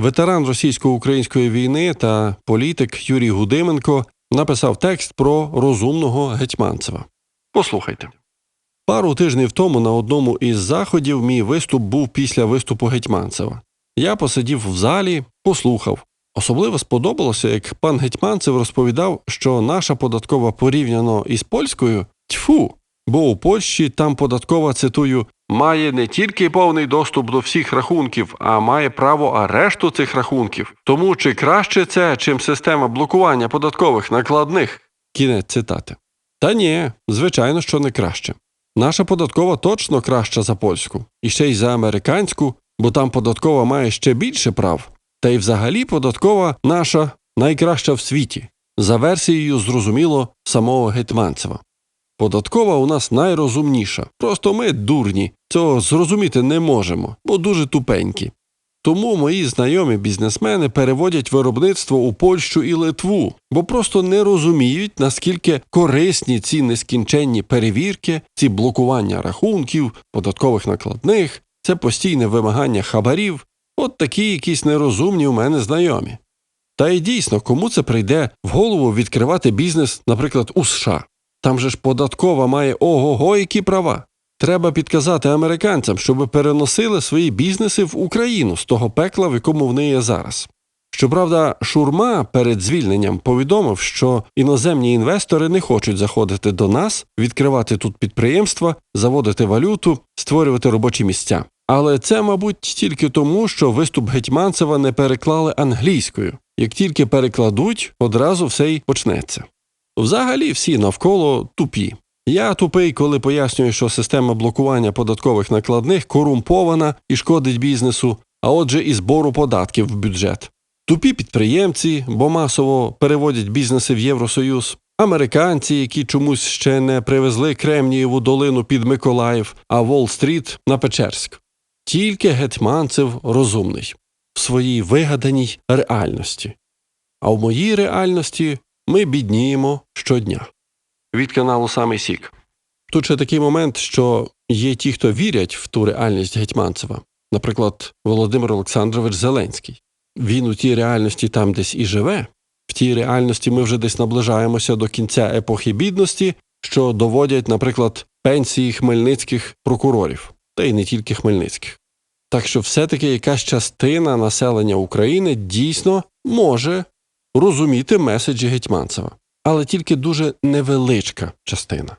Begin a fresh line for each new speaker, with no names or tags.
ветеран російсько-української війни та політик Юрій Гудименко написав текст про розумного Гетьманцева. Послухайте. Пару тижнів тому на одному із заходів мій виступ був після виступу Гетьманцева. Я посидів в залі, послухав. Особливо сподобалося, як пан Гетьманцев розповідав, що наша податкова порівняно із польською тьфу, бо у Польщі там податкова, цитую, має не тільки повний доступ до всіх рахунків, а має право арешту цих рахунків. Тому чи краще це, чим система блокування податкових накладних? Кінець цитати. Та ні, звичайно, що не краще. Наша податкова точно краща за польську, і ще й за американську, бо там податкова має ще більше прав. Та й взагалі податкова наша найкраща в світі, за версією, зрозуміло, самого Гетьманцева. Податкова у нас найрозумніша, просто ми дурні, цього зрозуміти не можемо, бо дуже тупенькі. Тому мої знайомі бізнесмени переводять виробництво у Польщу і Литву, бо просто не розуміють, наскільки корисні ці нескінченні перевірки, ці блокування рахунків, податкових накладних, це постійне вимагання хабарів, от такі якісь нерозумні у мене знайомі. Та й дійсно, кому це прийде в голову відкривати бізнес, наприклад, у США? Там же ж податкова має ого-го, які права. Треба підказати американцям, щоб переносили свої бізнеси в Україну з того пекла, в якому вони є зараз. Щоправда, Шурма перед звільненням повідомив, що іноземні інвестори не хочуть заходити до нас, відкривати тут підприємства, заводити валюту, створювати робочі місця. Але це, мабуть, тільки тому, що виступ Гетьманцева не переклали англійською. Як тільки перекладуть, одразу все й почнеться. Взагалі всі навколо тупі. Я тупий, коли пояснюю, що система блокування податкових накладних корумпована і шкодить бізнесу, а отже, і збору податків в бюджет. Тупі підприємці, бо масово переводять бізнеси в Євросоюз, американці, які чомусь ще не привезли Кремнієву долину під Миколаїв, а Уолл-стріт на Печерськ. Тільки гетьманцев розумний в своїй вигаданій реальності. А в моїй реальності ми бідніємо щодня. Від каналу Самий Сік. Тут ще такий момент, що є ті, хто вірять в ту реальність Гетьманцева, наприклад, Володимир Олександрович Зеленський. Він у тій реальності там десь і живе. В тій реальності ми вже десь наближаємося до кінця епохи бідності, що доводять, наприклад, пенсії хмельницьких прокурорів, та й не тільки хмельницьких. Так що все-таки якась частина населення України дійсно може розуміти меседжі Гетьманцева, але тільки дуже невеличка частина.